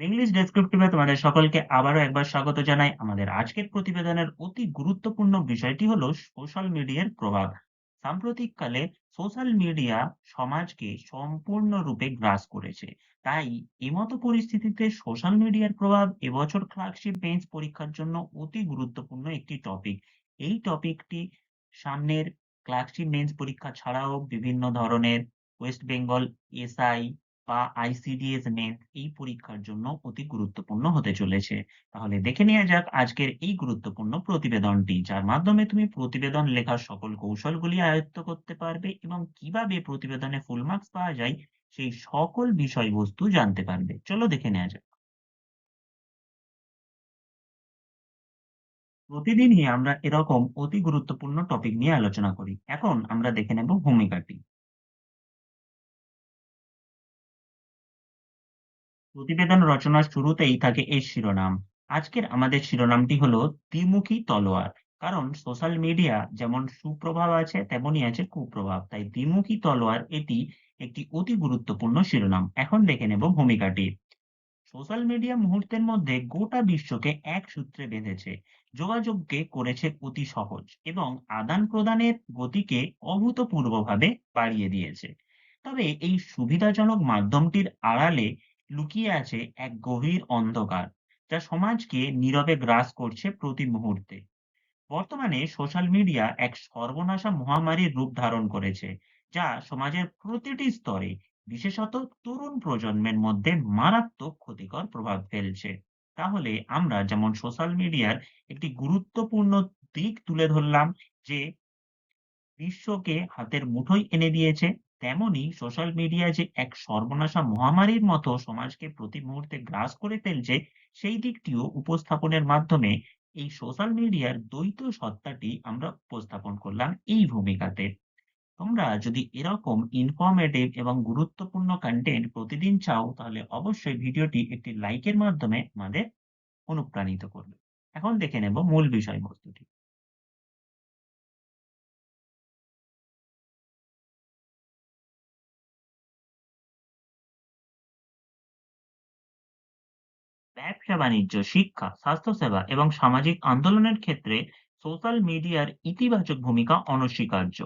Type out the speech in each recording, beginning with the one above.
English ডেসক্রিপটিভে তোমাদের সকলকে আবারও একবার স্বাগত জানাই। আমাদের আজকের প্রতিবেদনের অতি গুরুত্বপূর্ণ বিষয়টি হলো সোশ্যাল মিডিয়ার প্রভাব। সাম্প্রতিককালে সোশ্যাল মিডিয়া সমাজকে সম্পূর্ণরূপে গ্রাস করেছে। তাই এমতো পরিস্থিতিতে সোশ্যাল মিডিয়ার প্রভাব এবছর ক্লার্কশিপ বেঞ্চ পরীক্ষার জন্য অতি গুরুত্বপূর্ণ একটি টপিক এই টপিকটি সামনের ক্লার্কশিপ মেন্স পরীক্ষা ছাড়াও বিভিন্ন ধরনের ওয়েস্ট বেঙ্গল এসআই বা আইসিডিএস নেট এই পরীক্ষার জন্য অতি গুরুত্বপূর্ণ হতে চলেছে। তাহলে দেখে নেওয়া যাক আজকের এই গুরুত্বপূর্ণ প্রতিবেদনটি, যার মাধ্যমে তুমি প্রতিবেদন লেখার সকল কৌশলগুলি আয়ত্ত করতে পারবে এবং কীভাবে প্রতিবেদনে ফুল মার্কস পাওয়া যায় সেই সকল বিষয়বস্তু জানতে পারবে। চলো দেখে নেওয়া যাক। প্রতিদিনই আমরা এরকম অতি গুরুত্বপূর্ণ টপিক নিয়ে আলোচনা করি। এখন আমরা দেখে নেব ভূমিকাটি। প্রতিবেদন রচনার শুরুতেই থাকে এই শিরোনাম। আজকের আমাদের শিরোনামটি হলো দ্বিমুখী তলোয়ার। কারণ সোশ্যাল মিডিয়া যেমন সুপ্রভাব আছে, তেমনই আছে কুপ্রভাব। তাই দ্বিমুখী তলোয়ার এটি একটি অতি গুরুত্বপূর্ণ শিরোনাম। এখন দেখে নেব ভূমিকাটি। সোশ্যাল মিডিয়া মুহূর্তের মধ্যে গোটা বিশ্বকে এক সূত্রে বেঁধেছে। যোগাযোগকে করেছে অতি সহজ এবং আদান প্রদানের গতিকে অভূতপূর্বভাবে বাড়িয়ে দিয়েছে। তবে এই সুবিধাজনক মাধ্যমটির আড়ালে লুকিয়ে আছে এক গভীর অন্ধকার, যা সমাজকে নীরবে গ্রাস করছে প্রতি মুহূর্তে। বর্তমানে সোশ্যাল মিডিয়া এক সর্বনাশা মহামারীর রূপ ধারণ করেছে, যা সমাজের প্রতিটি স্তরে, বিশেষত তরুণ প্রজন্মের মধ্যে মারাত্মক ক্ষতিকর প্রভাব ফেলছে। তাহলে আমরা যেমন সোশ্যাল মিডিয়ার একটি গুরুত্বপূর্ণ দিক তুলে ধরলাম, যে, বিশ্বকে হাতের মুঠোয় এনে দিয়েছে তেমনি সোশ্যাল মিডিয়া যে এক সর্বনাশা মহামারীর মতো সমাজকে প্রতি মুহূর্তে গ্রাস করে ফেলছে, সেই দিকটিও উপস্থাপনের মাধ্যমে এই সোশ্যাল মিডিয়ার দ্বৈত সত্তাটি আমরা উপস্থাপন করলাম এই ভূমিকাতে। তোমরা যদি এরকম ইনফরমেটিভ এবং গুরুত্বপূর্ণ কন্টেন্ট প্রতিদিন চাও, তাহলে অবশ্যই ভিডিওটি একটি লাইকের মাধ্যমে আমাদের অনুপ্রাণিত করবে। এখন দেখে নেব মূল বিষয়বস্তুটি। ব্যবসা-বাণিজ্য, শিক্ষা, স্বাস্থ্যসেবা এবং সামাজিক আন্দোলনের ক্ষেত্রে সোশ্যাল মিডিয়ার ইতিবাচক ভূমিকা অনস্বীকার্য।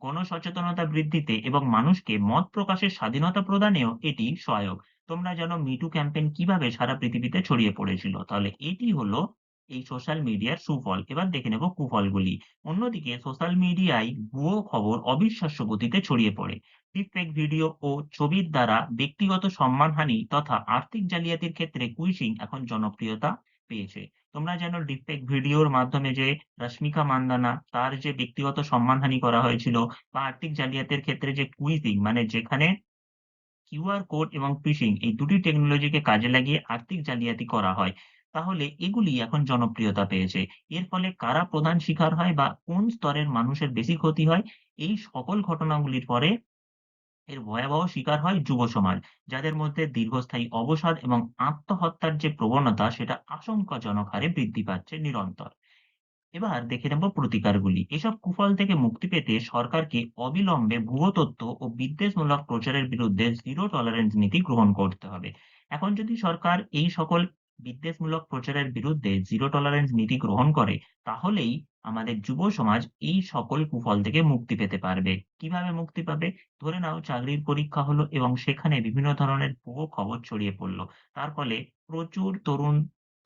গণসচেতনতা বৃদ্ধিতে এবং মানুষকে মত প্রকাশের স্বাধীনতা প্রদানেও এটি সহায়ক। তোমরা জানো মিটু ক্যাম্পেইন কীভাবে সারা পৃথিবীতে ছড়িয়ে পড়েছিল। তাহলে এটি হলো এই সোশ্যাল মিডিয়ার সুফল। এবার দেখে নেব কুফলগুলি। অন্যদিকে সোশ্যাল মিডিয়ায় ভুয়ো খবর অবিশ্বাস্য গতিতে ছড়িয়ে পড়ে। ডিপফেক ভিডিও ও ছবির দ্বারা ব্যক্তিগত সম্মানহানি তথা আর্থিক জালিয়াতির ক্ষেত্রে কুইজিং এখন জনপ্রিয়তা পেয়েছে। তোমরা জানো ডিপফেক ভিডিওর মাধ্যমে যে রশ্মিকা মান্দানা তার যে ব্যক্তিগত সম্মানহানি করা হয়েছিল বা আর্থিক জালিয়াতির ক্ষেত্রে যে কুইজিং মানে যেখানে কিউআর কোড এবং ফিশিং এই দুটি টেকনোলজিকে কাজে লাগিয়ে আর্থিক জালিয়াতি করা হয়। তাহলে এগুলি এখন জনপ্রিয়তা পেয়েছে। এর ফলে কারা প্রধান শিকার হয় বা কোন স্তরের মানুষের বেশি ক্ষতি হয়, এই সকল ঘটনাগুলির পরে এর ভয়াবহ শিকার হয় যুব সমাজ, যাদের মধ্যে দীর্ঘস্থায়ী অবসাদ এবং আত্মহত্যার যে প্রবণতা, সেটা আশঙ্কাজনক হারে বৃদ্ধি পাচ্ছে নিরন্তর। এবার দেখে নেব প্রতিকারগুলি। এসব কুফল থেকে মুক্তি পেতে সরকারকে অবিলম্বে ভুয়ো তথ্য ও বিদ্বেষমূলক প্রচারের বিরুদ্ধে জিরো টলারেন্স নীতি গ্রহণ করতে হবে। এখন যদি সরকার এই সকল বিদ্বেষমূলক প্রচারের বিরুদ্ধে জিরো টলারেন্স নীতি গ্রহণ করে, তাহলেই আমাদের যুব সমাজ এই সকল কুফল থেকে মুক্তি পেতে পারবে। কীভাবে মুক্তি পাবে? ধরে নাও চাকরির পরীক্ষা হলো এবং সেখানে বিভিন্ন ধরনের ভুয়ো খবর ছড়িয়ে পড়ল। তার ফলে প্রচুর তরুণ,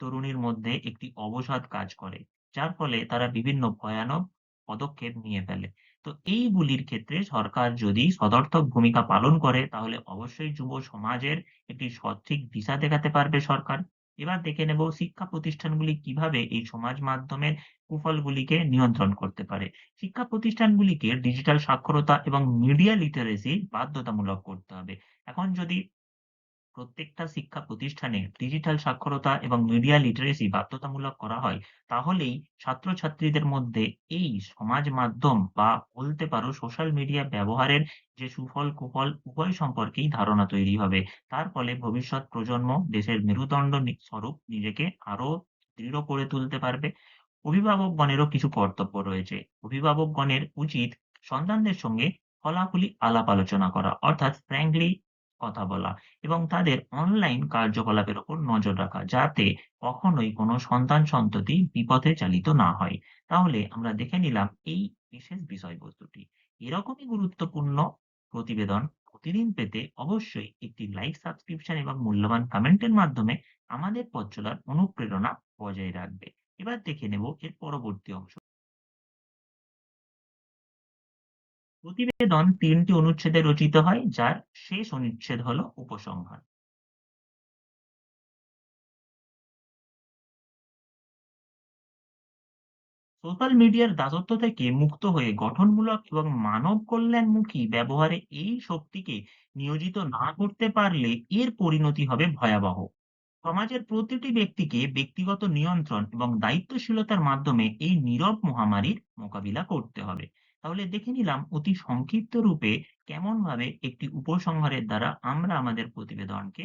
তরুণীর মধ্যে একটি অবসাদ কাজ করে, যার ফলে তারা বিভিন্ন ভয়ানক পদক্ষেপ নিয়ে ফেলে। তো এইগুলির ক্ষেত্রে সরকার যদি সদর্থক ভূমিকা পালন করে, তাহলে অবশ্যই যুব সমাজের একটি সঠিক দিশা দেখাতে পারবে সরকার। এবার দেখে নেব শিক্ষা প্রতিষ্ঠানগুলি কীভাবে এই সমাজ মাধ্যমের কুফলগুলিকে নিয়ন্ত্রণ করতে পারে। শিক্ষা প্রতিষ্ঠানগুলিকে ডিজিটাল সাক্ষরতা এবং মিডিয়া লিটারেসি বাধ্যতামূলক করতে হবে। এখন যদি প্রত্যেকটা শিক্ষা প্রতিষ্ঠানে ডিজিটাল সাক্ষরতা এবং মিডিয়া লিটারেসি বাধ্যতামূলক করা হয়, তাহলেই ছাত্রছাত্রীদের মধ্যে এই সমাজ মাধ্যম বা বলতে পারো সোশ্যাল মিডিয়া ব্যবহারের যে সুফল কুফল, উভয় সম্পর্কেই ধারণা তৈরি হবে। তার ফলে ভবিষ্যৎ প্রজন্ম দেশের মেরুদণ্ড স্বরূপ নিজেকে আরও দৃঢ় করে তুলতে পারবে। অভিভাবকগণেরও কিছু কর্তব্য রয়েছে। অভিভাবকগণের উচিত সন্তানদের সঙ্গে খোলাখুলি আলাপ আলোচনা করা, অর্থাৎ ফ্র্যাঙ্কলি কথা বলা এবং তাদের অনলাইন কার্যকলাপের উপর নজর রাখা যাতে কখনোই কোনো সন্তান-সন্ততি বিপথে চালিত না হয়। তাহলে আমরা দেখে নিলাম এই বিশেষ বিষয়বস্তুটি। এরকমই গুরুত্বপূর্ণ প্রতিবেদন প্রতিদিন পেতে অবশ্যই একটি লাইক, সাবস্ক্রিপশন এবং মূল্যবান কমেন্টের মাধ্যমে আমাদের পথ চলার অনুপ্রেরণা বজায় রাখবে। এবার দেখে নেব এর পরবর্তী অংশ। প্রতিবেদন ৩ টি অনুচ্ছেদে রচিত হয়, যার শেষ অনুচ্ছেদ হলো উপসংহার। সোশ্যাল মিডিয়ার দাসত্ব থেকে মুক্ত হয়ে গঠনমূলক এবং মানব কল্যাণমুখী ব্যবহারে এই শক্তিকে নিয়োজিত না করতে পারলে এর পরিণতি হবে ভয়াবহ। সমাজের প্রতিটি ব্যক্তিকে ব্যক্তিগত নিয়ন্ত্রণ এবং দায়িত্বশীলতার মাধ্যমে এই নীরব মহামারীর মোকাবিলা করতে হবে। তাহলে দেখে নিলাম অতি সংক্ষিপ্ত রূপে কেমনভাবে একটি উপসংহারের দ্বারা আমরা আমাদের প্রতিবেদনকে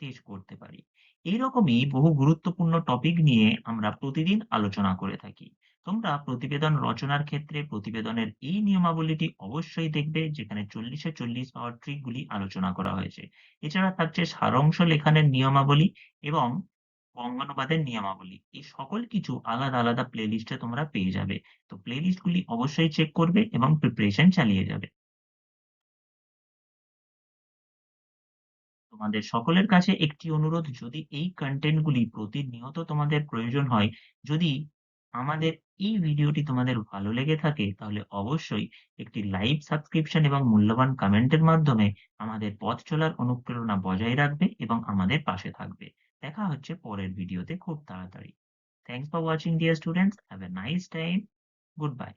শেষ করতে পারি। এইরকমই বহু গুরুত্বপূর্ণ টপিক নিয়ে আমরা প্রতিদিন আলোচনা করে থাকি। তোমরা প্রতিবেদন রচনার ক্ষেত্রে প্রতিবেদনের এই নিয়মাবলীটি অবশ্যই দেখবে, যেখানে চল্লিশে চল্লিশ পাওয়ার ট্রিকগুলি আলোচনা করা হয়েছে। এছাড়া থাকছে সারাংশ লেখানের নিয়মাবলী এবং বঙ্গানুবাদের নিয়মাবলী। এই সকল কিছু আলাদা, আলাদা প্লেলিস্টে তোমরা পেয়ে যাবে। তো প্লেলিস্ট গুলি অবশ্যই চেক করবে এবং প্রিপারেশন চালিয়ে যাবে। তোমাদের সকলের কাছে একটি অনুরোধ যদি এই কনটেন্ট গুলি প্রতিনিয়ত তোমাদের প্রয়োজন হয়, যদি আমাদের এই ভিডিওটি তোমাদের ভালো লেগে থাকে তাহলে অবশ্যই একটি লাইক, সাবস্ক্রিপশন এবং মূল্যবান কমেন্টের মাধ্যমে আমাদের পথ চলার অনুপ্রেরণা বজায় রাখবে এবং আমাদের পাশে থাকবে। দেখা হচ্ছে পরের ভিডিওতে খুব তাড়াতাড়ি। Thanks for watching dear students have a nice time good bye